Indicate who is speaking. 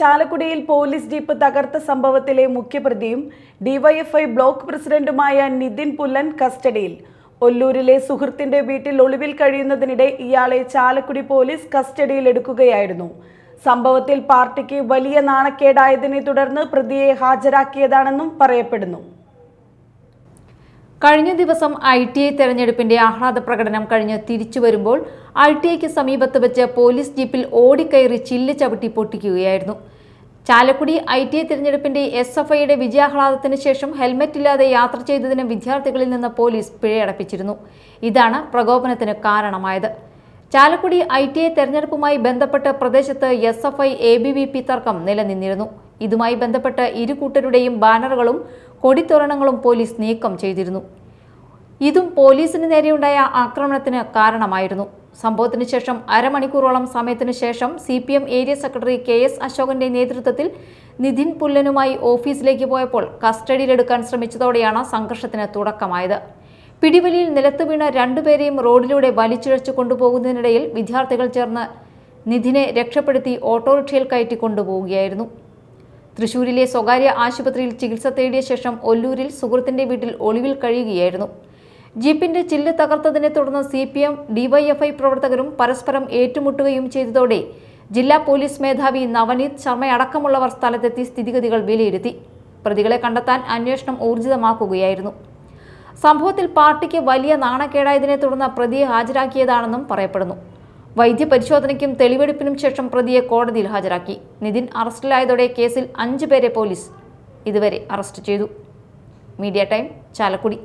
Speaker 1: ചാലക്കുടിയിൽ police jeep തകർത്ത സംഭവത്തിലെ മുഖ്യപ്രതിയും DYFI block പ്രസിഡന്റുമായ നിതിൻ പുല്ലൻ കസ്റ്റഡിയിൽ. ഒല്ലൂരിലെ സുഹൃത്തിന്റെ വീട്ടിൽ ഒളിവിൽ കഴിയുന്നതിനിടെ ഇയാളെ ചാലക്കുടി പോലീസ് കസ്റ്റഡിയിലെടുക്കുകയായിരുന്നു സംഭവത്തിൽ പാർട്ടിക്ക് വലിയ നാണക്കേടായതിനെ തുടർന്ന് പ്രതിയെ ഹാജരാക്കിയതാണെന്നും പറയപ്പെടുന്നു.
Speaker 2: കഴിഞ്ഞ ദിവസം ഐ ടി ഐ തെരഞ്ഞെടുപ്പിന്റെ ആഹ്ലാദ പ്രകടനം കഴിഞ്ഞ് തിരിച്ചു വരുമ്പോൾ ഐ ടി ഐക്ക് സമീപത്ത് വെച്ച് പോലീസ് ജീപ്പിൽ ഓടിക്കയറി ചില്ല് ചവിട്ടി പൊട്ടിക്കുകയായിരുന്നു. ചാലക്കുടി ഐ ടി ഐ തിരഞ്ഞെടുപ്പിന്റെ എസ് എഫ് ഐയുടെ വിജയാഹ്ലാദത്തിന് ശേഷം ഹെൽമറ്റ് ഇല്ലാതെ യാത്ര ചെയ്തതിന് വിദ്യാർത്ഥികളിൽ നിന്ന് പോലീസ് പിഴയടപ്പിച്ചിരുന്നു. ഇതാണ് പ്രകോപനത്തിന് കാരണമായത്. ചാലക്കുടി ഐ ടി ഐ തെരഞ്ഞെടുപ്പുമായി ബന്ധപ്പെട്ട് പ്രദേശത്ത് S F I A B V P തർക്കം നിലനിന്നിരുന്നു. ഇതുമായി ബന്ധപ്പെട്ട് ഇരു കൂട്ടരുടെയും ബാനറുകളും കൊടിത്തോരണങ്ങളും പോലീസ് നീക്കം ചെയ്തിരുന്നു. ഇതും പോലീസിന് നേരെയുണ്ടായ ആക്രമണത്തിന് കാരണമായിരുന്നു. സംഭവത്തിന് ശേഷം അരമണിക്കൂറോളം സമയത്തിന് ശേഷം C P M area secretary K S അശോകന്റെ നേതൃത്വത്തിൽ നിതിൻ പുല്ലനുമായി ഓഫീസിലേക്ക് പോയപ്പോൾ കസ്റ്റഡിയിലെടുക്കാൻ ശ്രമിച്ചതോടെയാണ് സംഘർഷത്തിന് തുടക്കമായത്. പിടിവലിയിൽ നിലത്ത് വീണ രണ്ടുപേരെയും റോഡിലൂടെ വലിച്ചിഴച്ചു കൊണ്ടുപോകുന്നതിനിടയിൽ വിദ്യാർത്ഥികൾ ചേർന്ന് നിധിനെ രക്ഷപ്പെടുത്തി ഓട്ടോറിക്ഷയിൽ കയറ്റി കൊണ്ടുപോവുകയായിരുന്നു. തൃശൂരിലെ സ്വകാര്യ ആശുപത്രിയിൽ ചികിത്സ തേടിയ ശേഷം ഒല്ലൂരിൽ സുഹൃത്തിന്റെ വീട്ടിൽ ഒളിവിൽ കഴിയുകയായിരുന്നു. ജീപ്പിന്റെ ചില്ല് തകർത്തതിനെ തുടർന്ന് സി പി എം ഡിവൈഎഫ്ഐ പ്രവർത്തകരും പരസ്പരം ഏറ്റുമുട്ടുകയും ചെയ്തതോടെ ജില്ലാ പോലീസ് മേധാവി നവനീത് ശർമ്മയടക്കമുള്ളവർ സ്ഥലത്തെത്തി സ്ഥിതിഗതികൾ വിലയിരുത്തി. പ്രതികളെ കണ്ടെത്താൻ അന്വേഷണം ഊർജിതമാക്കുകയായിരുന്നു. സംഭവത്തിൽ പാർട്ടിക്ക് വലിയ നാണക്കേടായതിനെ തുടർന്ന് പ്രതിയെ ഹാജരാക്കിയതാണെന്നും പറയപ്പെടുന്നു. വൈദ്യപരിശോധനയ്ക്കും തെളിവെടുപ്പിനും ശേഷം പ്രതിയെ കോടതിയിൽ ഹാജരാക്കി. നിതിൻ അറസ്റ്റിലായതോടെ കേസിൽ അഞ്ചു പേരെ പോലീസ് ഇതുവരെ അറസ്റ്റ് ചെയ്തു. Media time Chalakudy.